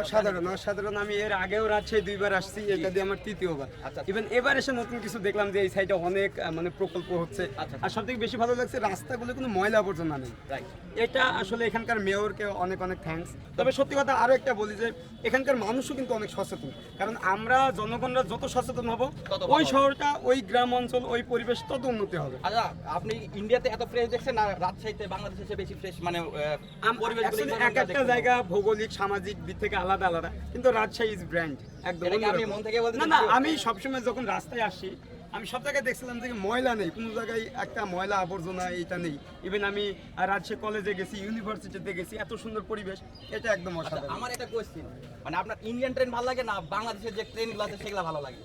অসাধারণ অসাধারণ। আমি এর আগেও রাজশাহী দুইবার আসছি এটা দিয়ে আমার তৃতীয়বার। আচ্ছা। ইভেন এবার এসে নতুন কিছু দেখলাম যে এই সাইডে অনেক মানে প্রকল্প হচ্ছে। আচ্ছা। আর সব থেকে বেশি ভালো লাগছে রাস্তাগুলো কোনো ময়লা আবর্জনা নেই। এটা আসলে এখানকার মেয়রকে অনেক অনেক থ্যাঙ্কস তবে সত্যি কথা আরও একটা বলি যে এখানকার মানুষও কিন্তু অনেক সচেতন। কারণ আমরা জনগণরা যত সচেতন হব ওই শহরটা ওই গ্রাম অঞ্চল ওই পরিবেশ তত উন্নতি হবে। আচ্ছা আপনি ইন্ডিয়াতে এত ফ্রেশ দেখছেন না রাজশাহীতে বাংলাদেশে বেশি ফ্রেশ মানে এক একটা জায়গা ভৌগোলিক সামাজিক দিক থেকে আলাদা আলাদা। কিন্তু রাজশাহী ইজ ব্র্যান্ড একদম। মন থেকে না না আমি সবসময় যখন রাস্তায় আসি আমি সব জায়গায় দেখছিলাম যে ময়লা নেই। কোনো জায়গায় একটা ময়লা আবর্জনা এটা নেই। ইভেন আমি রাজশাহী কলেজে গেছি ইউনিভার্সিটিতে গেছি এত সুন্দর পরিবেশ এটা একদম আচ্ছা, অসাধারণ। আমার এটা কোয়েশ্চেন মানে আপনার ইন্ডিয়ান ট্রেন ভালো লাগে না? বাংলাদেশের যে ট্রেনগুলো আছে সেগুলো ভালো লাগে।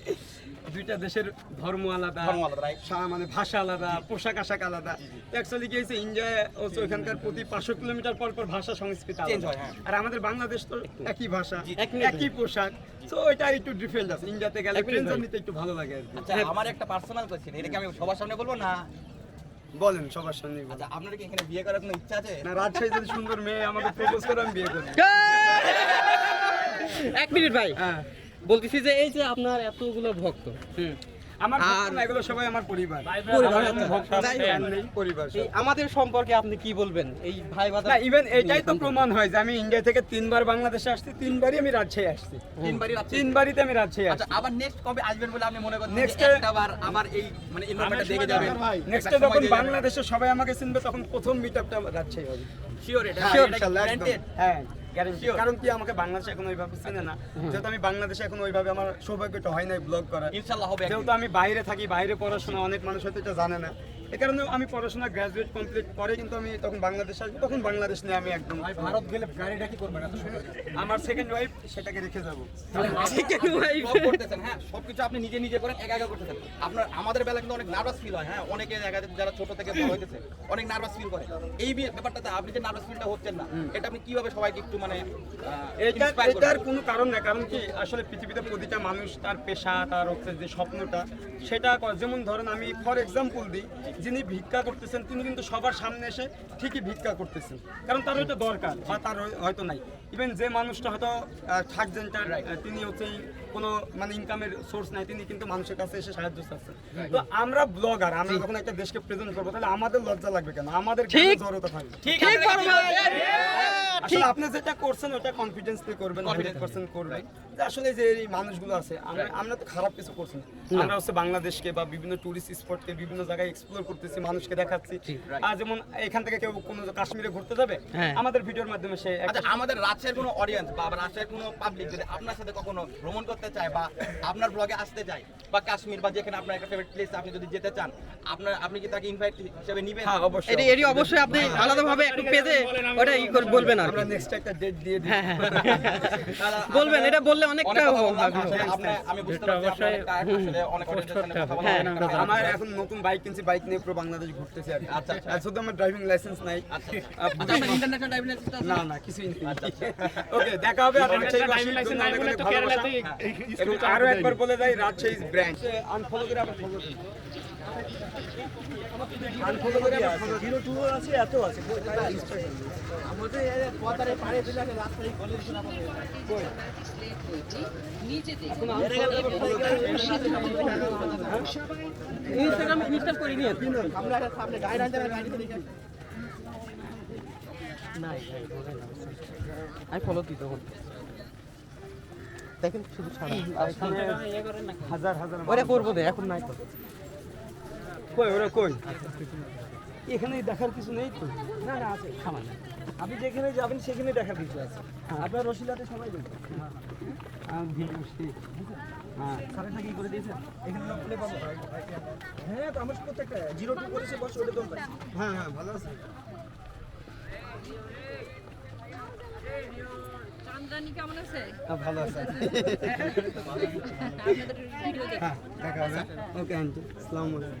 দুইটা দেশের ধর্ম আলাদা ধর্ম আলাদা, মানে ভাষা আলাদা পোশাক আশাক আলাদা। অ্যাকচুয়ালি কি হয়েছে ইন্ডিয়ায় হচ্ছে প্রতি পাঁচশো কিলোমিটার পর পর ভাষা সংস্কৃতি আলাদা। হয়, হ্যাঁ। আর আমাদের বাংলাদেশ তো একই ভাষা একই পোশাক। তো এটা একটু ডিফারেন্ট আছে। ইন্ডিয়াতে গেলে ট্রেন জার্নিতে একটু ভালো লাগে আর কি। আচ্ছা আমার একটা পার্সোনাল কোয়েশ্চেন এটা কি আমি সবার সামনে বলব না? বলেন সবার সামনে আচ্ছা আপনার কি এখানে বিয়ে করার কোনো ইচ্ছা আছে? না রাজশাহী যদি সুন্দর মেয়ে আমাকে প্রপোজ করে আমি বিয়ে করি এক মিনিট ভাই। হ্যাঁ। বলতেছি যে এই যে আপনার এতগুলো ভক্ত হুম। আমার আর- ভক্ত না, এগুলো সবাই আমার পরিবার। পরিবার, আমার আচ্ছা। আমাদের সম্পর্কে আপনি কি বলবেন? এই ভাই না ইভেন এটাই তো প্রমাণ হয় যে আমি ইন্ডিয়া থেকে তিনবার বাংলাদেশে আসছি তিনবারই আমি রাজশাহী আসছি। তিনবারই আমি রাজশাহী আচ্ছা আসছি। আবার নেক্সট কবে আসবেন বলে আপনি মনে করেন নেক্সট আবার এই মানে এনভায়রনমেন্টটা দেখে যাবেন? নেক্সটে যখন বাংলাদেশে সবাই আমাকে চিনবে তখন প্রথম মিটআপটা রাজশাহী হবে। শিওর এটা ইনশাআল্লাহ, হ্যাঁ। Guarantee। কারণ কি আমাকে বাংলাদেশে এখন ওইভাবে চিনে না। যেহেতু আমি বাংলাদেশে এখন ওইভাবে আমার সৌভাগ্যটা হয় নাই ব্লগ করা ইনশাল্লাহ হবে যেহেতু আমি বাইরে থাকি বাইরে পড়াশোনা অনেক মানুষ হয়তো এটা জানে না। এ কারণে আমি পড়াশোনা গ্রাজুয়েট কমপ্লিট করে কিন্তু আমি তখন বাংলাদেশ আসব। তখন বাংলাদেশ নিয়ে আমি একদম ভারত গেলে গাড়িটা কি করবেন? আমার সেকেন্ড ওয়াইফ সেটাকে রেখে যাব। সব করতেছেন হ্যাঁ? সবকিছু আপনি নিজে নিজে করেন একা একা করতেছেন। আপনার আমাদের বেলা কিন্তু অনেক নার্ভাস ফিল হয় হ্যাঁ? অনেকে জায়গাতে যারা ছোট থেকে বড় হইতেছে অনেক নার্ভাস ফিল করে। এই ব্যাপারটাতে আপনি যে নার্ভাস ফিলটা হচ্ছেন না এটা আপনি কীভাবে সবাইকে একটু মানে এটা এটার কোনো কারণ না কারণ কি আসলে পৃথিবীতে প্রতিটা মানুষ তার পেশা তার হচ্ছে যে স্বপ্নটা সেটা যেমন ধরেন আমি ফর এক্সাম্পল দিই যিনি ভিক্ষা করতেছেন তিনি কিন্তু সবার সামনে এসে ঠিকই ভিক্ষা করতেছেন। কারণ তার হয়তো দরকার বা তার হয়তো নাই। ইভেন যে মানুষটা হয়তো থাকছেন তার তিনি হচ্ছে কোনো মানে ইনকামের সোর্স নাই তিনি কিন্তু মানুষের কাছে এসে সাহায্য চাচ্ছেন। তো আমরা ব্লগার আমরা যখন একটা দেশকে প্রেজেন্ট করব তাহলে আমাদের লজ্জা লাগবে কেন? আমাদের কেন জড়তা থাকবে? ঠিক আছে। আসলে আপনি যেটা করছেন ওটা কনফিডেন্স করবেন হান্ড্রেড পার্সেন্ট করবেন। যে আসলে যে এই মানুষগুলো আছে আমরা আমরা তো খারাপ কিছু করছি না। আমরা হচ্ছে বাংলাদেশকে বা বিভিন্ন টুরিস্ট স্পটকে বিভিন্ন জায়গায় এক্সপ্লোর করতেছি মানুষকে দেখাচ্ছি। আর যেমন এখান থেকে কেউ কোনো কাশ্মীরে ঘুরতে যাবে হ্যাঁ। আমাদের ভিডিওর মাধ্যমে সে আচ্ছা আমাদের রাজশাহীর কোনো অডিয়েন্স বা রাজশাহীর কোনো পাবলিক যদি আপনার সাথে কখনো ভ্রমণ করতে চায় বা আপনার ব্লগে আসতে চায় বা কাশ্মীর বা যেখানে আপনার একটা ফেভারিট প্লেস আপনি যদি যেতে চান আপনার আপনি কি তাকে ইনভাইট হিসেবে নিবেন? হ্যাঁ অবশ্যই। এটি অবশ্যই আপনি আলাদাভাবে একটু পেজে ওটা ই বলবেন আর আমরা নেক্সট একটা ডেট দিয়ে দিই। হ্যাঁ হ্যাঁ। বলবেন এটা বললে অনেকটা। আমি বুঝতে পারছি আসলে অনেক হ্যাঁ, আমার এখন নতুন বাইক কিনছি বাইক নিয়ে পুরো বাংলাদেশ ঘুরতেছি আর আচ্ছা, আচ্ছা। শুধু আমার ড্রাইভিং লাইসেন্স নাই। আচ্ছা, international driving আছে? না না কিছুই নেই। ওকে দেখা হবে আর একবার বলে যাই রাজশাহী ব্র্যান্ড আনফলো করে আবার ফলো দিন আনফলো করে আবার ফলো জিরো টু আছে এত আছে। ইনস্টাগ্রাম ইনস্টল করে নিয়ে আমি ফলো দিতে হবে দেখেন শুধু ছাড়া। হাজার হাজার ওরে করব দে এখন নাই তো। কই ওরা কই? এখানে দেখার কিছু নেই তো? না না আছে। সামান্য। আপনি যেখানে যাবেন সেখানে দেখার কিছু আছে। আপনার রসিলাতে সবাই দেখবে হ্যাঁ। হ্যাঁ। সাড়ে কি করে দিয়েছেন? এখানে না খুলে পাবো? হ্যাঁ তো আমার প্রত্যেকটা জিরো টু করেছে বস ওটা দম হ্যাঁ হ্যাঁ ভালো আছে। চান্দানি কেমন আছে? হ্যাঁ ভালো আছে। ভিডিও দেখি। হ্যাঁ দেখা হবে। Okay aunty. আসসালামু আলাইকুম।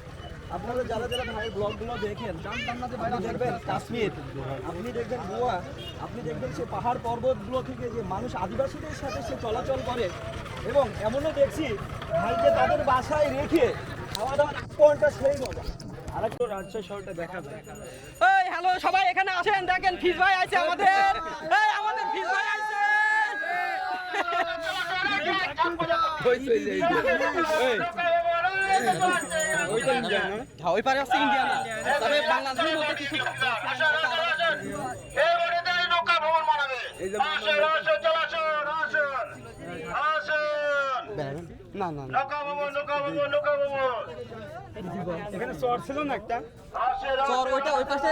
আপনারা যারা যারা ভাইয়ের ব্লগগুলো দেখেন জানতাম না যে ভাই দেখবেন কাশ্মীর আপনি দেখবেন গোয়া আপনি দেখবেন সে পাহাড় পর্বতগুলো থেকে যে মানুষ আদিবাসীদের সাথে সে চলাচল করে এবং এমনও দেখছি ভাইকে তাদের বাসায় রেখে খাওয়া দাওয়ার পয়েন্টটা সেই মজা আর একটু রাজশাহী শহরটা দেখা যায় এই হ্যালো সবাই এখানে আসেন দেখেন ফিজ ভাই আছে আমাদের এই আমাদের ফিজ ভাই আছে হ্যাঁ, একটা চর ওইটা ওই পাশে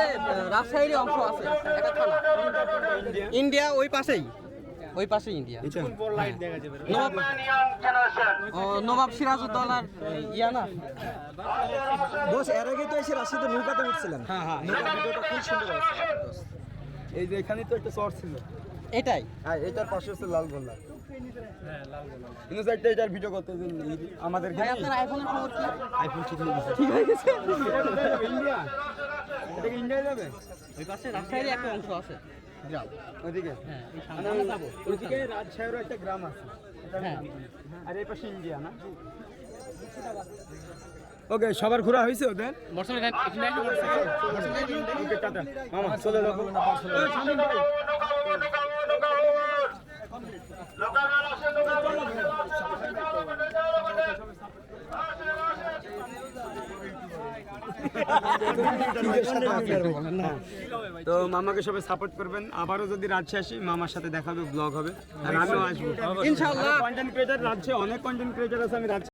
রাজশাহীর অংশ আছে ইন্ডিয়া ওই পাশেই। ওই পাশে ইন্ডিয়া। নবাব ও, নবাব সিরাজউদ্দৌলার ইয়া না? দোষ এর আগে তো এসে রাশিতে নৌকাতে উঠছিলাম হ্যাঁ হ্যাঁ। ভিডিওটা খুব সুন্দর এই যে এখানে তো একটা চর ছিল। এটাই? হ্যাঁ এটার পাশে হচ্ছে লাল গোল্লা। হ্যাঁ কিন্তু এটার ভিডিও করতে আমাদের ভাই আপনার আইফোনের খবর কি? আইফোন ঠিক হয়ে গেছে। ঠিক হয়ে গেছে? ইন্ডিয়া? এটা ইন্ডিয়া যাবে? ওই পাশে রাজশাহীর একটা অংশ আছে। গ্রাম। ওইদিকে? হ্যাঁ ওইদিকে রাজশাহীরও একটা গ্রাম আছে। হ্যাঁ। আর এই পাশে ইন্ডিয়া না? ওকে সবার ঘোরা হয়েছে ওদের? মামা চলে যাব ওই, শামিম ভাই। তো মামাকে সবাই সাপোর্ট করবেন। আবারও যদি রাজ্যে আসি মামার সাথে দেখাবে ব্লগ হবে। আর আমিও আসব। ইনশাআল্লাহ। কন্টেন্ট ক্রিয়েটার রাজশাহী অনেক কন্টেন্ট ক্রিয়েটার আছে আমি রাজশাহী